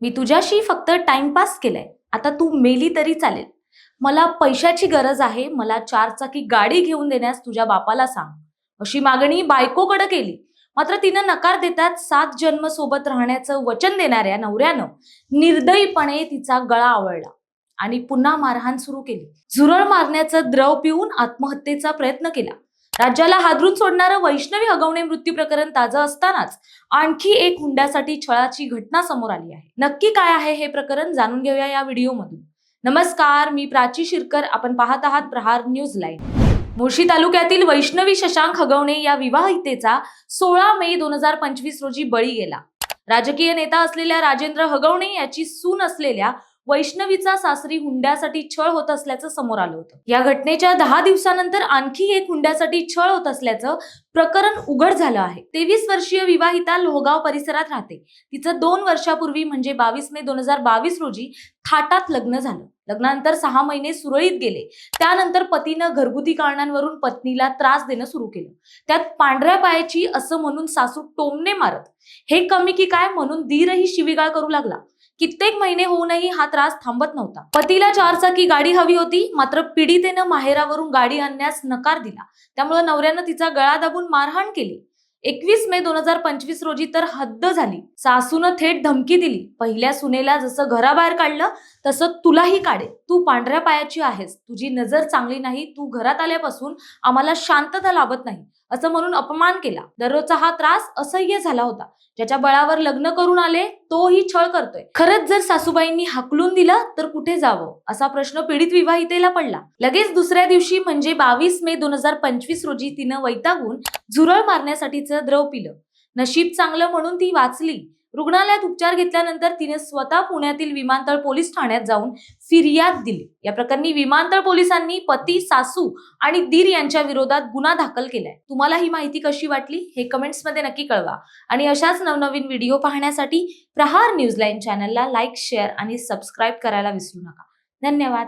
मी तुझ्याशी फक्त टाइमपास केलाय. आता तू मेली तरी चालेल. मला पैशाची गरज आहे. मला चारचाकी गाडी घेऊन देण्यास तुझ्या बापाला सांग. अशी मागणी बायकोकडे केली. मात्र तिनं नकार देतात सात जन्म सोबत राहण्याचं वचन देणाऱ्या नवऱ्यानं निर्दयीपणे तिचा गळा आवळला आणि पुन्हा मारहाण सुरू केली. झुरळ मारण्याचं द्रव पिऊन आत्महत्येचा प्रयत्न केला. राज्याला हादरून सोडणारं वैष्णवी हगवणे मृत्यू प्रकरण ताजं असतानाच आणखी एक हुंड्यासाठी छळाची घटना समोर आली आहे. नक्की काय आहे हे प्रकरण जाणून घेऊया या व्हिडिओमधून. नमस्कार मी प्राची शिरकर. आपण पाहत आहात प्रहार न्यूज लाईव्ह. मुळशी तालुक्यातील वैष्णवी शशांक हगवणे या विवाहितेचा सोळा मे दोन हजार पंचवीस रोजी बळी गेला. राजकीय नेता असलेल्या राजेंद्र हगवणे याची सून असलेल्या वैष्णवीचा सासरी हुंड्यासाठी छळ होत असल्याचं समोर आलं होतं. या घटनेच्या दहा दिवसानंतर आणखी एक हुंड्यासाठी छळ होत असल्याचं प्रकरण उघड झालं आहे. तेवीस वर्षीय विवाहिता लोहगाव परिसरात राहते. तिचं दोन वर्षापूर्वी म्हणजे बावीस मे दोन हजार बावीस रोजी थाटात लग्न झालं. लग्नानंतर सहा महिने सुरळीत गेले. त्यानंतर पतीनं घरगुती कारणांवरून पत्नीला त्रास देणं सुरू केलं. त्यात पांढऱ्या पायाची असं म्हणून सासू टोमणे मारत. हे कमी की काय? म्हणून दीरही शिवीगाळ करू लागला. कित्येक महिने होऊनही हा त्रास थांबत नव्हता. पतीला चारचाकी गाडी हवी होती मात्र पीडितेनं माहेरावरून गाडी आणण्यास नकार दिला. त्यामुळे नवऱ्यानं तिचा गळा दाबून मारहाण केली. एकवीस मे दोन हजार पंचवीस रोजी तर हद्द झाली. सासूनं थेट धमकी दिली. पहिल्या सुनेला जसं घराबाहेर काढलं तसं तुलाही काढे तू पांढऱ्या पायाची आहेस. तुझी नजर चांगली नाही. तू घरात आल्यापासून आम्हाला शांतता लाभत नाही असं म्हणून अपमान केला. दररोजचा हा त्रास असह्य झाला होता. ज्याच्या बळावर लग्न करून आले तोही छळ करतोय. खरंच जर सासूबाईंनी हाकलून दिलं तर कुठे जावं? असा प्रश्न पीडित विवाहितेला पडला. लगेच दुसऱ्या दिवशी म्हणजे बावीस मे दोन हजार पंचवीस रोजी तिनं वैतागून झुरळ मारण्यासाठीचं द्रव पिलं. नशीब चांगलं म्हणून ती वाचली. रुग्णालयात उपचार घेतल्यानंतर तिने स्वतः पुण्यातील विमानतळ पोलीस ठाण्यात जाऊन फिर्याद दिली. या प्रकरणी विमानतळ पोलिसांनी पती सासू आणि दीर यांच्या विरोधात गुन्हा दाखल केलाय. तुम्हाला ही माहिती कशी वाटली हे कमेंट्समध्ये नक्की कळवा. आणि अशाच नवनवीन व्हिडिओ पाहण्यासाठी प्रहार न्यूज लाईन चॅनलला लाईक शेअर आणि सबस्क्राईब करायला विसरू नका. धन्यवाद.